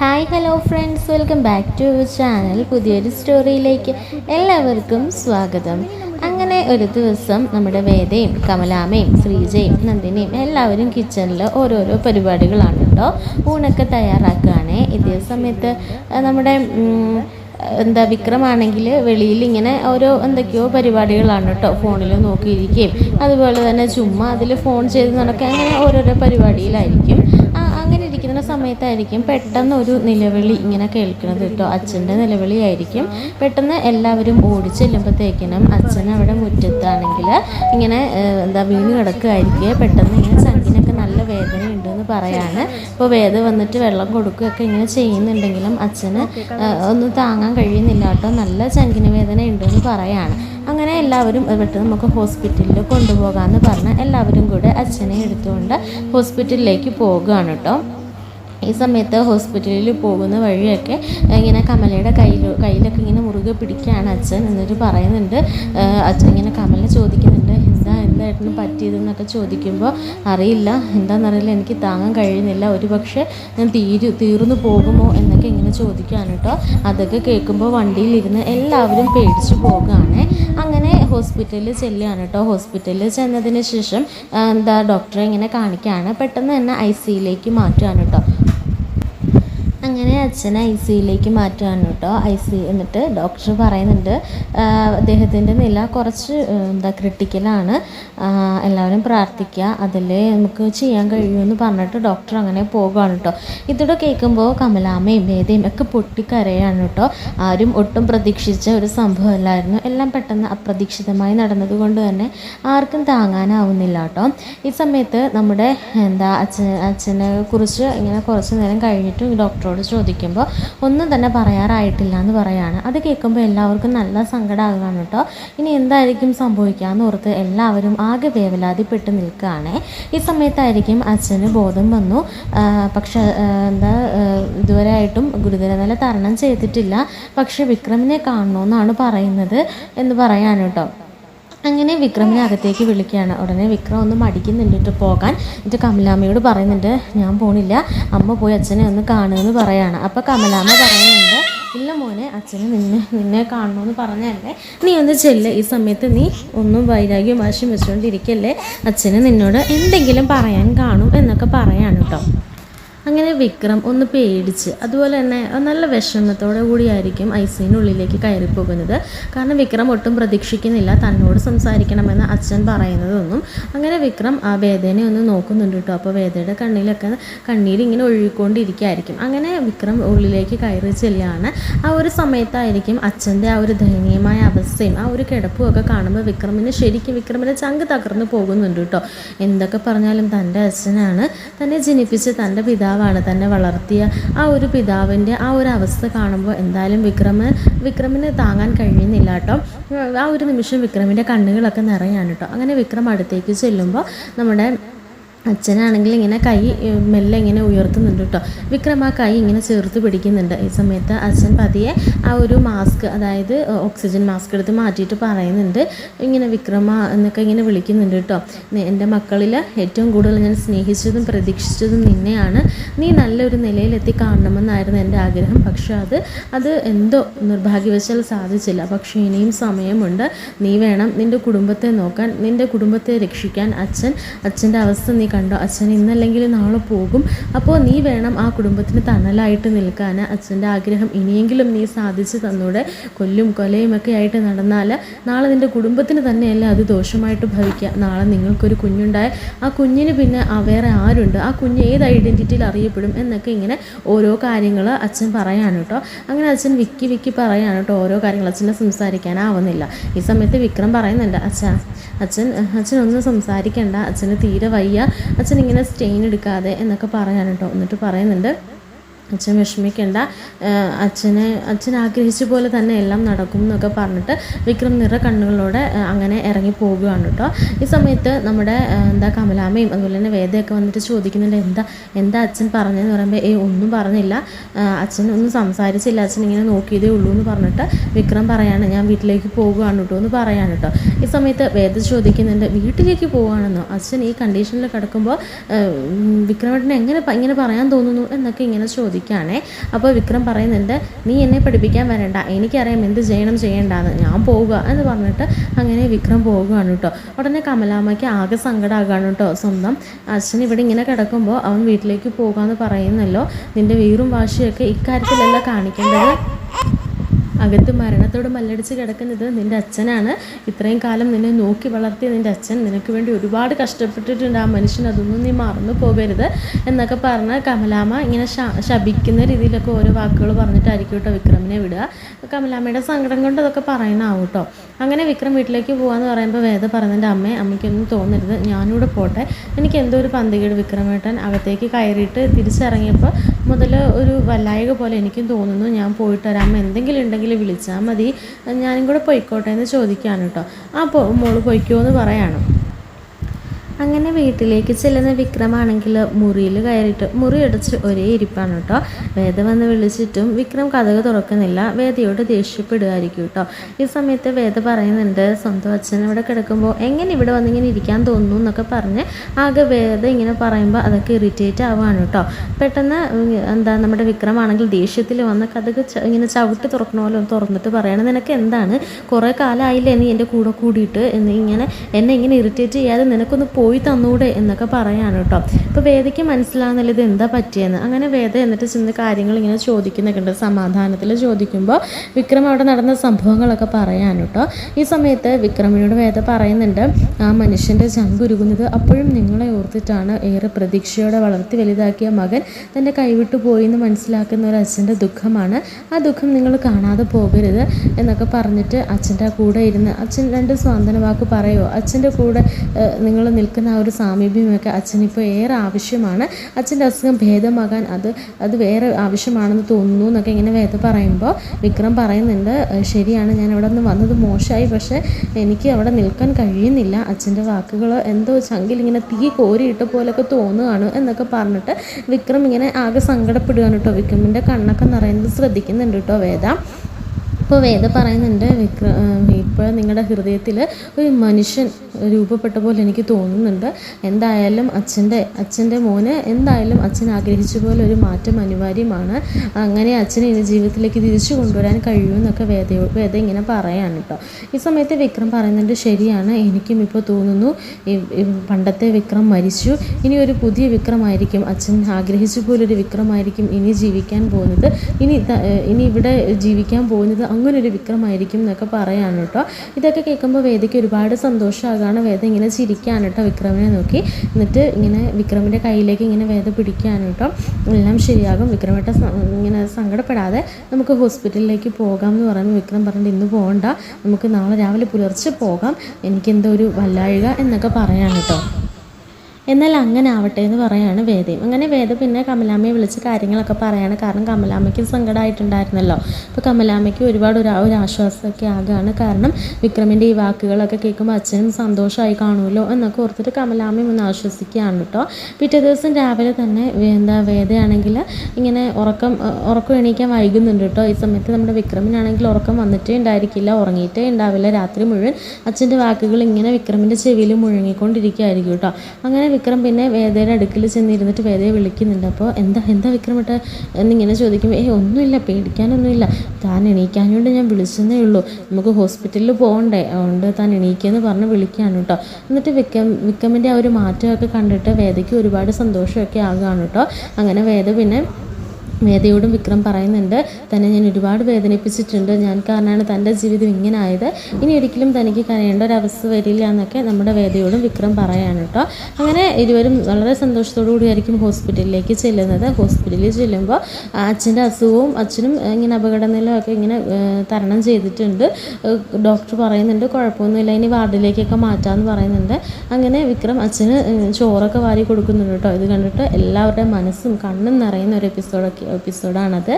Hi hello friends. Welcome back to channel. പുതിയൊരു സ്റ്റോറിയിലേക്ക് എല്ലാവർക്കും സ്വാഗതം. അങ്ങനെ ഒരു ദിവസം നമ്മുടെ വേദയും കമലാമയും ശ്രീജയും നന്ദിനിയും എല്ലാവരും കിച്ചണിൽ ഓരോരോ പരിപാടികളാണ് ഊണൊക്കെ തയ്യാറാക്കുകയാണ്. ഇതേ സമയത്ത് നമ്മുടെ എന്താ വിക്രമാണെങ്കിൽ വെളിയിൽ ഇങ്ങനെ ഓരോ എന്തൊക്കെയോ പരിപാടികളാണ് കേട്ടോ ഫോണിൽ നോക്കിയിരിക്കുകയും. അതുപോലെ തന്നെ ചുമ്മാ അതിൽ ഫോൺ ചെയ്ത് നടക്കുക. അങ്ങനെ ഓരോരോ പരിപാടിയിലായിരിക്കും. സമയത്തായിരിക്കും പെട്ടെന്ന് ഒരു നിലവിളി ഇങ്ങനെ കേൾക്കുന്നത് കേട്ടോ. അച്ഛന്റെ നിലവിളി ആയിരിക്കും പെട്ടെന്ന് എല്ലാവരും ഓടി ചെല്ലുമ്പോഴത്തേക്കിനും അച്ഛൻ അവിടെ മുറ്റത്താണെങ്കിൽ ഇങ്ങനെ എന്താ വീണ് കിടക്കുകയായിരിക്കും. പെട്ടെന്ന് ഇങ്ങനെ ചങ്കിനൊക്കെ നല്ല വേദന ഉണ്ടെന്ന് പറയാണ്. ഇപ്പോൾ വേദ വന്നിട്ട് വെള്ളം കൊടുക്കുകയൊക്കെ ഇങ്ങനെ ചെയ്യുന്നുണ്ടെങ്കിലും അച്ഛന് ഒന്ന് താങ്ങാൻ കഴിയുന്നില്ല കേട്ടോ. നല്ല ചങ്കിന് വേദന ഉണ്ടെന്ന് പറയാണ്. അങ്ങനെ എല്ലാവരും പെട്ടെന്ന് നമുക്ക് ഹോസ്പിറ്റലിൽ കൊണ്ടുപോകാമെന്ന് പറഞ്ഞ് എല്ലാവരും കൂടെ അച്ഛനെ എടുത്തുകൊണ്ട് ഹോസ്പിറ്റലിലേക്ക് പോകുകയാണ് കേട്ടോ. ഈ സമയത്ത് ഹോസ്പിറ്റലിൽ പോകുന്ന വഴിയൊക്കെ ഇങ്ങനെ കമലയുടെ കയ്യിൽ കയ്യിലൊക്കെ ഇങ്ങനെ മുറുകെ പിടിക്കുകയാണ് അച്ഛൻ എന്നിട്ട് പറയുന്നുണ്ട്. അച്ഛൻ ഇങ്ങനെ കമലിനെ ചോദിക്കുന്നുണ്ട് എന്താ എന്തായിട്ടും പറ്റിയതെന്നൊക്കെ ചോദിക്കുമ്പോൾ അറിയില്ല എന്താണെന്നറിയില്ല എനിക്ക് താങ്ങാൻ കഴിയുന്നില്ല. ഒരു പക്ഷേ ഞാൻ തീരു തീർന്നു പോകുമോ? എന്നൊക്കെ ഇങ്ങനെ ചോദിക്കുകയാണ് കേട്ടോ. അതൊക്കെ കേൾക്കുമ്പോൾ വണ്ടിയിലിരുന്ന് എല്ലാവരും പേടിച്ചു പോകുകയാണ്. അങ്ങനെ ഹോസ്പിറ്റലിൽ ചെല്ലുകയാണ് കേട്ടോ. ഹോസ്പിറ്റലിൽ ചെന്നതിന് ശേഷം എന്താ ഡോക്ടറെ ഇങ്ങനെ കാണിക്കുകയാണ്. പെട്ടെന്ന് തന്നെ ഐ സിയിലേക്ക് മാറ്റുകയാണ് കേട്ടോ. അങ്ങനെ അച്ഛനെ ഐ സിയിലേക്ക് മാറ്റുകയാണ് കേട്ടോ. ഐ സി എന്നിട്ട് ഡോക്ടർ പറയുന്നുണ്ട് അദ്ദേഹത്തിന്റെ നില കുറച്ച് എന്താ ക്രിട്ടിക്കലാണ് എല്ലാവരും പ്രാർത്ഥിക്കുക അതിൽ നമുക്ക് ചെയ്യാൻ കഴിയുമെന്ന് പറഞ്ഞിട്ട് ഡോക്ടർ അങ്ങനെ പോകുകയാണ് കേട്ടോ. ഇതോടെ കേൾക്കുമ്പോൾ കമലാമ്മയും വേദയും ഒക്കെ പൊട്ടിക്കരയാണ് കേട്ടോ. ആരും ഒട്ടും പ്രതീക്ഷിച്ച ഒരു സംഭവമല്ലായിരുന്നു. എല്ലാം പെട്ടെന്ന് അപ്രതീക്ഷിതമായി നടന്നതുകൊണ്ട് തന്നെ ആർക്കും താങ്ങാനാവുന്നില്ല കേട്ടോ. ഈ സമയത്ത് നമ്മുടെ എന്താ അച്ഛനെ കുറിച്ച് ഇങ്ങനെ കുറച്ച് നേരം കഴിഞ്ഞിട്ടും ഡോക്ടറോട് ചോദിക്കുമ്പോൾ ഒന്നും തന്നെ പറയാറായിട്ടില്ല എന്ന് പറയാണ്. അത് കേൾക്കുമ്പോൾ എല്ലാവർക്കും നല്ല സങ്കടമാകുകയാണ് കേട്ടോ. ഇനി എന്തായിരിക്കും സംഭവിക്കാന്ന് ഓർത്ത് എല്ലാവരും ആകെ വേവലാതിപ്പെട്ട് നിൽക്കുകയാണ്. ഈ സമയത്തായിരിക്കും അച്ഛന് ബോധം വന്നു. പക്ഷേ എന്താ ഇതുവരെ ആയിട്ടും ഗുരുതര നില തരണം ചെയ്തിട്ടില്ല. പക്ഷെ വിക്രമിനെ കാണണമെന്നാണ് പറയുന്നത് എന്ന് കേട്ടോ. അങ്ങനെ വിക്രമിനെ അകത്തേക്ക് വിളിക്കുകയാണ്. ഉടനെ വിക്രം ഒന്ന് മടിക്കുന്നുണ്ട് ഇട്ട് പോകാൻ. എന്നിട്ട് കമലാമ്മയോട് പറയുന്നുണ്ട് ഞാൻ പോണില്ല. അമ്മ പോയി അച്ഛനെ ഒന്ന് കാണുമെന്ന് പറയാണ്. അപ്പോൾ കമലാമ്മ പറയുന്നുണ്ട് ഇല്ല മോനെ അച്ഛന് നിന്നെ നിന്നെ കാണണമെന്ന് പറഞ്ഞല്ലേ നീ ഒന്ന് ചെല്ല്. ഈ സമയത്ത് നീ ഒന്നും വൈരാഗ്യം വാശിയും വെച്ചുകൊണ്ടിരിക്കല്ലേ അച്ഛന് നിന്നോട് എന്തെങ്കിലും പറയാൻ കാണും എന്നൊക്കെ പറയാണ് കേട്ടോ അങ്ങനെ വിക്രം ഒന്ന് പേടിച്ച് അതുപോലെ തന്നെ നല്ല വിഷമത്തോടെ കൂടിയായിരിക്കും ഐസിനുള്ളിലേക്ക് കയറിപ്പോകുന്നത്. കയറി പോകുന്നത് കാരണം വിക്രം ഒട്ടും പ്രതീക്ഷിക്കുന്നില്ല തന്നോട് സംസാരിക്കണമെന്ന് അച്ഛൻ പറയുന്നതൊന്നും. അങ്ങനെ വിക്രം ആ വേദനെ ഒന്ന് നോക്കുന്നുണ്ട് കേട്ടോ. അപ്പോൾ വേദയുടെ കണ്ണിലൊക്കെ കണ്ണീരിങ്ങനെ ഒഴുകിക്കൊണ്ടിരിക്കുകയായിരിക്കും. അങ്ങനെ വിക്രം ഉള്ളിലേക്ക് കയറി ചെല്ലുകയാണ്. ആ ഒരു സമയത്തായിരിക്കും അച്ഛന്റെ ആ ഒരു ദയനീയമായ അവസ്ഥയും ആ ഒരു കിടപ്പും ഒക്കെ കാണുമ്പോൾ വിക്രമിന് ശരിക്കും വിക്രമിന്റെ ചങ്ക് തകർന്നു പോകുന്നുണ്ട് കേട്ടോ. എന്തൊക്കെ പറഞ്ഞാലും തന്റെ അച്ഛനാണ്. തന്നെ ജനിപ്പിച്ച് തന്റെ പിതാവാണ് തന്നെ വളർത്തിയ ആ ഒരു പിതാവിന്റെ ആ ഒരു അവസ്ഥ കാണുമ്പോൾ എന്തായാലും വിക്രമ് വിക്രമിന് താങ്ങാൻ കഴിയുന്നില്ല കേട്ടോ. ആ ഒരു നിമിഷം വിക്രമിന്റെ കണ്ണുകളൊക്കെ നിറയാണ് കേട്ടോ. അങ്ങനെ വിക്രം അടുത്തേക്ക് ചെല്ലുമ്പോൾ നമ്മുടെ അച്ഛനാണെങ്കിൽ ഇങ്ങനെ കൈ മെല്ലെ ഇങ്ങനെ ഉയർത്തുന്നുണ്ട് കേട്ടോ വിക്രം ആ കൈ ഇങ്ങനെ ചേർത്ത് പിടിക്കുന്നുണ്ട്. ഈ സമയത്ത് അച്ഛൻ പതിയെ ആ ഒരു മാസ്ക് അതായത് ഓക്സിജൻ മാസ്ക് എടുത്ത് മാറ്റിയിട്ട് പറയുന്നുണ്ട്. ഇങ്ങനെ വിക്രമ എന്നൊക്കെ ഇങ്ങനെ വിളിക്കുന്നുണ്ട് കേട്ടോ എന്റെ മക്കളിൽ ഏറ്റവും കൂടുതൽ ഞാൻ സ്നേഹിച്ചതും പ്രതീക്ഷിച്ചതും നിന്നെയാണ്. നീ നല്ലൊരു നിലയിലെത്തി കാണണമെന്നായിരുന്നു എന്റെ ആഗ്രഹം. പക്ഷേ അത് അത് എന്തോ നിർഭാഗ്യവശാൽ സാധിച്ചില്ല. പക്ഷേ ഇനിയും സമയമുണ്ട്. നീ വേണം നിന്റെ കുടുംബത്തെ നോക്കാൻ നിന്റെ കുടുംബത്തെ രക്ഷിക്കാൻ അച്ഛൻ അച്ഛന്റെ അവസ്ഥ നീ കണ്ടോ? അച്ഛൻ ഇന്നല്ലെങ്കിൽ നാളെ പോകും. അപ്പോൾ നീ വേണം ആ കുടുംബത്തിന് തണലായിട്ട് നിൽക്കാൻ. അച്ഛന്റെ ആഗ്രഹം ഇനിയെങ്കിലും നീ സാധിച്ചു തന്നൂടെ. കൊല്ലും കൊലയും ഒക്കെ ആയിട്ട് നടന്നാൽ നാളെ നിന്റെ കുടുംബത്തിന് തന്നെയല്ല അത് ദോഷമായിട്ട് ഭവിക്കുക. നാളെ നിങ്ങൾക്കൊരു കുഞ്ഞുണ്ടായ ആ കുഞ്ഞിന് പിന്നെ വേറെ ആരുണ്ട്? ആ കുഞ്ഞ് ഏത് ഐഡന്റിറ്റിയിൽ അറിയപ്പെടും എന്നൊക്കെ ഇങ്ങനെ ഓരോ കാര്യങ്ങൾ അച്ഛൻ പറയാണ് കേട്ടോ. അങ്ങനെ അച്ഛൻ വിക്കി വിക്കി പറയാണ് കേട്ടോ ഓരോ കാര്യങ്ങൾ. അച്ഛനെ സംസാരിക്കാനാവുന്നില്ല. ഈ സമയത്ത് വിക്രം പറയുന്നുണ്ട് അച്ഛാ അച്ഛൻ അച്ഛൻ ഒന്നും സംസാരിക്കണ്ട. അച്ഛന് തീരെ വയ്യ. അച്ഛൻ ഇങ്ങനെ സ്റ്റെയിൻ എടുക്കാതെ എന്നൊക്കെ പറയാൻ കേട്ടോ. എന്നിട്ട് പറയുന്നുണ്ട് അച്ഛൻ വിഷമിക്കേണ്ട. അച്ഛനെ അച്ഛൻ ആഗ്രഹിച്ച പോലെ തന്നെ എല്ലാം നടക്കും എന്നൊക്കെ പറഞ്ഞിട്ട് വിക്രം നിറ കണ്ണുകളോടെ അങ്ങനെ ഇറങ്ങി പോവുകയാണ് കേട്ടോ. ഈ സമയത്ത് നമ്മുടെ എന്താ കമലാമ്മയും അതുപോലെ തന്നെ വേദയൊക്കെ വന്നിട്ട് ചോദിക്കുന്നുണ്ട് എന്താ എന്താ അച്ഛൻ പറഞ്ഞതെന്ന് പറയുമ്പോൾ ഏ ഒന്നും പറഞ്ഞില്ല. അച്ഛൻ ഒന്നും സംസാരിച്ചില്ല. അച്ഛൻ ഇങ്ങനെ നോക്കിയതേ ഉള്ളൂ എന്ന് പറഞ്ഞിട്ട് വിക്രം പറയാണ് ഞാൻ വീട്ടിലേക്ക് പോവുകയാണ് കേട്ടോ എന്ന് പറയാണ് കേട്ടോ. ഈ സമയത്ത് വേദ ചോദിക്കുന്നുണ്ട് വീട്ടിലേക്ക് പോവുകയാണെന്നോ? അച്ഛൻ ഈ കണ്ടീഷനിൽ കിടക്കുമ്പോൾ വിക്രമേട്ടനെ എങ്ങനെ ഇങ്ങനെ പറയാൻ തോന്നുന്നു? എന്നൊക്കെ ഇങ്ങനെ ചോദിക്കും. ചോദിക്കുകയാണേ. അപ്പോൾ വിക്രം പറയുന്നുണ്ട് നീ എന്നെ പഠിപ്പിക്കാൻ വരണ്ട. എനിക്കറിയാം എന്ത് ചെയ്യണം ചെയ്യേണ്ടതെന്ന് ഞാൻ പോവുക. എന്ന് പറഞ്ഞിട്ട് അങ്ങനെ വിക്രം പോവുകയാണ് കേട്ടോ. ഉടനെ കമലാമ്മയ്ക്ക് ആകെ സങ്കടമാകാണ് കേട്ടോ. സ്വന്തം അച്ഛൻ ഇവിടെ ഇങ്ങനെ കിടക്കുമ്പോൾ അവൻ വീട്ടിലേക്ക് പോകാമെന്ന് പറയുന്നല്ലോ. നിന്റെ വീറും വാശിയൊക്കെ ഇക്കാര്യത്തിലല്ല കാണിക്കേണ്ടത്? അകത്ത് മരണത്തോട് മല്ലടിച്ച് കിടക്കുന്നത് നിന്റെ അച്ഛനാണ്. ഇത്രയും കാലം നിന്നെ നോക്കി വളർത്തിയ നിന്റെ അച്ഛൻ നിനക്ക് വേണ്ടി ഒരുപാട് കഷ്ടപ്പെട്ടിട്ടുണ്ട്. ആ മനുഷ്യൻ അതൊന്നും നീ മറന്നു പോകരുത് എന്നൊക്കെ പറഞ്ഞ് കമലാമ്മ ഇങ്ങനെ ശപിക്കുന്ന രീതിയിലൊക്കെ ഓരോ വാക്കുകൾ പറഞ്ഞിട്ടായിരിക്കും കേട്ടോ വിക്രമിനെ വിടുക. കമലാമ്മയുടെ സങ്കടം കൊണ്ട് അതൊക്കെ പറയണാവും കേട്ടോ. അങ്ങനെ വിക്രം വീട്ടിലേക്ക് പോകാമെന്ന് പറയുമ്പോൾ വേദ പറഞ്ഞതിന്റെ അമ്മേ അമ്മയ്ക്കൊന്നും തോന്നരുത് ഞാനിവിടെ പോട്ടെ. എനിക്ക് എന്തോ ഒരു പന്തികേട് വിക്രമേട്ടൻ അകത്തേക്ക് കയറിയിട്ട് തിരിച്ചിറങ്ങിയപ്പോൾ മുതൽ ഒരു വല്ലായക പോലെ എനിക്കും തോന്നുന്നു. ഞാൻ പോയിട്ട് വരാം. അമ്മ എന്തെങ്കിലും ഉണ്ടെങ്കിൽ വിളിച്ചാൽ മതി. ഞാനും കൂടെ പോയിക്കോട്ടെ എന്ന് ചോദിക്കുകയാണ് കേട്ടോ. അപ്പോൾ മോൾ പോയിക്കോ എന്ന് പറയാണ്. അങ്ങനെ വീട്ടിലേക്ക് ചെല്ലുന്ന വിക്രമാണെങ്കിൽ മുറിയിൽ കയറിയിട്ട് മുറി അടച്ച് ഒരേ ഇരിപ്പാണ് കേട്ടോ. വേദ വന്ന് വിളിച്ചിട്ടും വിക്രം കഥക തുറക്കുന്നില്ല. വേദയോട് ദേഷ്യപ്പെടുകയായിരിക്കും കേട്ടോ. ഈ സമയത്ത് വേദ പറയുന്നുണ്ട് സ്വന്തം അച്ഛൻ ഇവിടെ കിടക്കുമ്പോൾ എങ്ങനെ ഇവിടെ വന്നിങ്ങനെ ഇരിക്കാൻ തോന്നുന്നു? എന്നൊക്കെ പറഞ്ഞ് ആകെ വേദ ഇങ്ങനെ പറയുമ്പോൾ അതൊക്കെ ഇറിറ്റേറ്റ് ആവുകയാണ് കേട്ടോ. പെട്ടെന്ന് എന്താ നമ്മുടെ വിക്രമാണെങ്കിൽ ദേഷ്യത്തിൽ വന്ന് കഥക് ഇങ്ങനെ ചവിട്ടി തുറക്കണ പോലെ തുറന്നിട്ട് പറയണം നിനക്ക് എന്താണ്? കുറേ കാലമായില്ലേ നീ എന്റെ കൂടെ കൂടിയിട്ട്? ഇങ്ങനെ എന്നെ ഇങ്ങനെ ഇറിറ്റേറ്റ് ചെയ്യാതെ നിനക്കൊന്ന് പോയി തന്നൂടെ എന്നൊക്കെ പറയാണ് കേട്ടോ ഇപ്പോൾ വേദയ്ക്ക് മനസ്സിലാകുന്നില്ല ഇത് എന്താ പറ്റിയെന്ന്. അങ്ങനെ വേദ എന്നിട്ട് ചെന്ന് കാര്യങ്ങൾ ഇങ്ങനെ ചോദിക്കുന്നൊക്കെ ഉണ്ട്. സമാധാനത്തിൽ ചോദിക്കുമ്പോൾ വിക്രം അവിടെ നടന്ന സംഭവങ്ങളൊക്കെ പറയാൻ കേട്ടോ ഈ സമയത്ത് വിക്രമിനോട് വേദ പറയുന്നുണ്ട് ആ മനുഷ്യന്റെ ചങ്കുരുകുന്നത് അപ്പോഴും നിങ്ങളെ ഓർത്തിട്ടാണ്. ഏറെ പ്രതീക്ഷയോടെ വളർത്തി വലുതാക്കിയ മകൻ തന്റെ കൈവിട്ടു പോയി എന്ന് മനസ്സിലാക്കുന്ന ഒരു അച്ഛന്റെ ദുഃഖമാണ്. ആ ദുഃഖം നിങ്ങൾ കാണാതെ പോകരുത് എന്നൊക്കെ പറഞ്ഞിട്ട് അച്ഛന്റെ കൂടെ ഇരുന്ന് അച്ഛൻ രണ്ട് സ്വാന്തന വാക്ക് പറയുമോ അച്ഛന്റെ കൂടെ നിങ്ങൾ നിൽക്കുന്ന ആ ഒരു സാമീപ്യമൊക്കെ അച്ഛനിപ്പോൾ ഏറെ ആവശ്യമാണ്. അച്ഛന്റെ അസുഖം ഭേദമാകാൻ അത് അത് വേറെ ആവശ്യമാണെന്ന് തോന്നുന്നു എന്നൊക്കെ ഇങ്ങനെ വേദ പറയുമ്പോൾ വിക്രം പറയുന്നുണ്ട് ശരിയാണ് ഞാൻ അവിടെ നിന്ന് വന്നത് മോശമായി പക്ഷേ എനിക്ക് അവിടെ നിൽക്കാൻ കഴിയുന്നില്ല. അച്ഛന്റെ വാക്കുകൾ എന്തോ ചങ്കിൽ ഇങ്ങനെ തീ കോരിയിട്ട പോലൊക്കെ തോന്നുകയാണ് എന്നൊക്കെ പറഞ്ഞിട്ട് വിക്രം ഇങ്ങനെ ആകെ സങ്കടപ്പെടുകയാണ് കേട്ടോ. വിക്രമിന്റെ കണ്ണൊക്കെ നിറയുന്നത് ശ്രദ്ധിക്കുന്നുണ്ട് കേട്ടോ വേദ. ഇപ്പോൾ വേദ പറയുന്നുണ്ട് വിക്ര ഇപ്പോൾ നിങ്ങളുടെ ഹൃദയത്തിൽ ഒരു മനുഷ്യൻ രൂപപ്പെട്ട പോലെ എനിക്ക് തോന്നുന്നുണ്ട്. എന്തായാലും അച്ഛന്റെ അച്ഛന്റെ മോന് എന്തായാലും അച്ഛൻ ആഗ്രഹിച്ച പോലെ ഒരു മാറ്റം അനിവാര്യമാണ്. അങ്ങനെ അച്ഛനെ ഇനി ജീവിതത്തിലേക്ക് തിരിച്ചു കൊണ്ടുവരാൻ കഴിയുമെന്നൊക്കെ വേദയോ വേദ ഇങ്ങനെ പറയാണ് കേട്ടോ. ഈ സമയത്ത് വിക്രം പറയുന്നുണ്ട് ശരിയാണ് എനിക്കും ഇപ്പോൾ തോന്നുന്നു പണ്ടത്തെ വിക്രം മരിച്ചു. ഇനി ഒരു പുതിയ വിക്രമായിരിക്കും. അച്ഛൻ ആഗ്രഹിച്ച പോലൊരു വിക്രമായിരിക്കും ഇനി ജീവിക്കാൻ പോകുന്നത്. ഇനി ഇനി ഇവിടെ ജീവിക്കാൻ പോകുന്നത് അങ്ങനൊരു വിക്രമായിരിക്കും എന്നൊക്കെ പറയാണ് കേട്ടോ. ഇതൊക്കെ കേൾക്കുമ്പോൾ വേദയ്ക്ക് ഒരുപാട് സന്തോഷമാകാണ് വേദ. ഇങ്ങനെ ചിരിക്കുകയാണ് കേട്ടോ വിക്രമിനെ നോക്കി. എന്നിട്ട് ഇങ്ങനെ വിക്രമിന്റെ കയ്യിലേക്ക് ഇങ്ങനെ വേദ പിടിക്കുകയാണ് കേട്ടോ. എല്ലാം ശരിയാകും. വിക്രമേട്ട ഇങ്ങനെ സങ്കടപ്പെടാതെ നമുക്ക് ഹോസ്പിറ്റലിലേക്ക് പോകാം എന്ന് പറയുമ്പോൾ വിക്രം പറഞ്ഞിട്ട് ഇന്ന് പോകണ്ട നമുക്ക് നാളെ രാവിലെ പുലർച്ചെ പോകാം. എനിക്കെന്തോ ഒരു വല്ലാഴിക എന്നൊക്കെ പറയാൻ കേട്ടോ. എന്നാൽ അങ്ങനെ ആവട്ടെ എന്ന് പറയാണ് വേദയും അങ്ങനെ വേദ പിന്നെ കമലാമ്മയെ വിളിച്ച് കാര്യങ്ങളൊക്കെ പറയാണ്. കാരണം കമലാമ്മയ്ക്ക് സങ്കടമായിട്ടുണ്ടായിരുന്നല്ലോ. അപ്പോൾ കമലാമ്മയ്ക്ക് ഒരുപാട് ഒരു ഒരു ആശ്വാസമൊക്കെ ആകുകയാണ് കാരണം വിക്രമിന്റെ ഈ വാക്കുകളൊക്കെ കേൾക്കുമ്പോൾ അച്ഛനും സന്തോഷമായി കാണുമല്ലോ എന്നൊക്കെ ഓർത്തിട്ട് കമലാമ്മയും ഒന്ന് ആശ്വസിക്കുകയാണ് കേട്ടോ. പിറ്റേ ദിവസം രാവിലെ തന്നെ എന്താ വേദയാണെങ്കിൽ ഇങ്ങനെ ഉറക്കം ഉറക്കം എണീക്കാൻ വൈകുന്നുണ്ട് കേട്ടോ. ഈ സമയത്ത് നമ്മുടെ വിക്രമിനാണെങ്കിൽ ഉറക്കം വന്നിട്ടേ ഉണ്ടായിരിക്കില്ല ഉറങ്ങിയിട്ടേ ഉണ്ടാവില്ല. രാത്രി മുഴുവൻ അച്ഛന്റെ വാക്കുകൾ ഇങ്ങനെ വിക്രമിന്റെ ചെവിയിൽ മുഴങ്ങിക്കൊണ്ടിരിക്കുകയായിരിക്കും കേട്ടോ. അങ്ങനെ വിക്രം പിന്നെ വേദയുടെ അടുക്കിൽ ചെന്നിരുന്നിട്ട് വേദയെ വിളിക്കുന്നുണ്ട്. അപ്പോൾ എന്താ എന്താ വിക്രം ഇട്ട എന്നിങ്ങനെ ചോദിക്കുമ്പോൾ ഏ ഒന്നുമില്ല പേടിക്കാനൊന്നുമില്ല. താൻ എണീക്കാൻ വേണ്ടി ഞാൻ വിളിച്ചതേ ഉള്ളൂ. നമുക്ക് ഹോസ്പിറ്റലിൽ പോകണ്ടേ? അതുകൊണ്ട് താൻ എണീക്കുമെന്ന് പറഞ്ഞ് വിളിക്കുകയാണ് കേട്ടോ. എന്നിട്ട് വിക്രം വിക്രമിന്റെ ആ ഒരു മാറ്റമൊക്കെ കണ്ടിട്ട് വേദയ്ക്ക് ഒരുപാട് സന്തോഷമൊക്കെ ആകുകയാണ് കേട്ടോ. അങ്ങനെ വേദ പിന്നെ വേദയോടും വിക്രം പറയുന്നുണ്ട് തന്നെ ഞാൻ ഒരുപാട് വേദനിപ്പിച്ചിട്ടുണ്ട്. ഞാൻ കാരണമാണ് തന്റെ ജീവിതം ഇങ്ങനെ ആയത് ഇനി ഒരിക്കലും തനിക്ക് കരയേണ്ട ഒരവസ്ഥ വരില്ല എന്നൊക്കെ നമ്മുടെ വേദയോടും വിക്രം പറയാണ് കേട്ടോ. അങ്ങനെ ഇരുവരും വളരെ സന്തോഷത്തോടു കൂടിയായിരിക്കും ഹോസ്പിറ്റലിലേക്ക് ചെല്ലുന്നത്. ഹോസ്പിറ്റലിൽ ചെല്ലുമ്പോൾ അച്ഛന്റെ അസുഖവും അച്ഛനും ഇങ്ങനെ അപകടനിലൊക്കെ ഇങ്ങനെ തരണം ചെയ്തിട്ടുണ്ട്. ഡോക്ടർ പറയുന്നുണ്ട് കുഴപ്പമൊന്നുമില്ല ഇനി വാർഡിലേക്കൊക്കെ മാറ്റാമെന്ന് പറയുന്നുണ്ട്. അങ്ങനെ വിക്രം അച്ഛന് ചോറൊക്കെ വാരി കൊടുക്കുന്നുണ്ട് കേട്ടോ. ഇത് കണ്ടിട്ട് എല്ലാവരുടെയും മനസ്സും കണ്ണും നിറയുന്ന ഒരു എപ്പിസോഡൊക്കെ എപ്പിസോഡാണത്